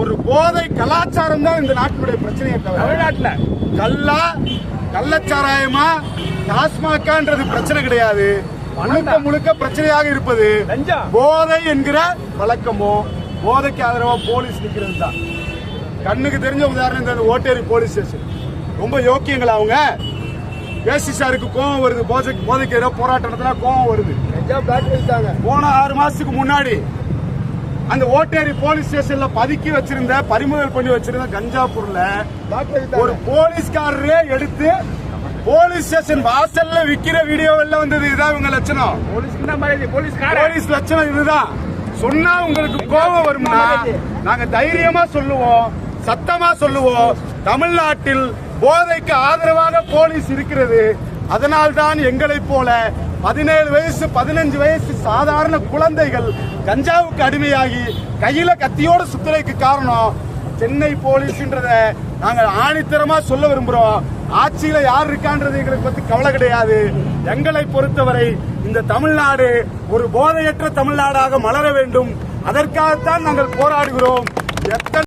ஒரு போதை கலாச்சாரம் தான் இந்த நாட்டினுடைய பிரச்சனையை தமிழ்நாட்டுல. கல்லா கள்ளச்சாராயமா டாஸ்மாகான்றது பிரச்சனை கிடையாது. முழுக்க முழுக்க பிரச்சனையாக இருப்பது. போதை என்கிற பழக்கமோ போதைக்கு ஆதரவா போலீஸ் நிக்கிறது தான். கண்ணுக்கு தெரிஞ்ச உதாரணம் இந்த ஓட்டேரி போலீஸ் ஸ்டேஷன். ரொம்ப யோக்கியங்களா அவங்க? ஏசி சாருக்கு கோவம் வருது. போதைக்கு போதைக்கு ஏதோ போராட்டம் நடத்தினா கோவம் வருது. போன ஆறு மாசத்துக்கு முன்னாடி அந்த ஓட்டேரி போலீஸ் ஸ்டேஷன்ல பதுக்கி வச்சிருந்த பறிமுதல் பண்ணி வச்சிருந்த கஞ்சா பொருளை ஒரு போலீஸ்காரரே எடுத்து போலீஸ் ஸ்டேஷன் வாசல்ல விக்கிற வீடியோ வெளில வந்தது. இதான் இவங்க லட்சணம். போலீஸ் லட்சணம் இதுதான். சொன்னா உங்களுக்கு கோபம் வரும்னா நாங்க தைரியமா சொல்லுவோம் சத்தமா சொல்லுவோம். தமிழ்நாட்டில் போதைக்கு ஆதரவாக போலீஸ் இருக்கிறது. அதனால்தான் எங்களைப் போல பதினேழு வயசு பதினஞ்சு வயசு சாதாரண குழந்தைகள் கஞ்சாவுக்கு அடிமையாகி கையில கத்தியோட சுத்துறதுக்கு காரணம் சென்னை போலீஸ்ன்றத நாங்கள் ஆணித்தரமா சொல்ல விரும்புறோம். ஆட்சியில யார் இருக்கான்றது எங்களுக்கு பத்தி கவலை கிடையாது. எங்களை பொறுத்தவரை இந்த தமிழ்நாடு ஒரு போதையற்ற தமிழ்நாடாக மலர வேண்டும். அதற்காகத்தான் நாங்கள் போராடுகிறோம். எத்தனை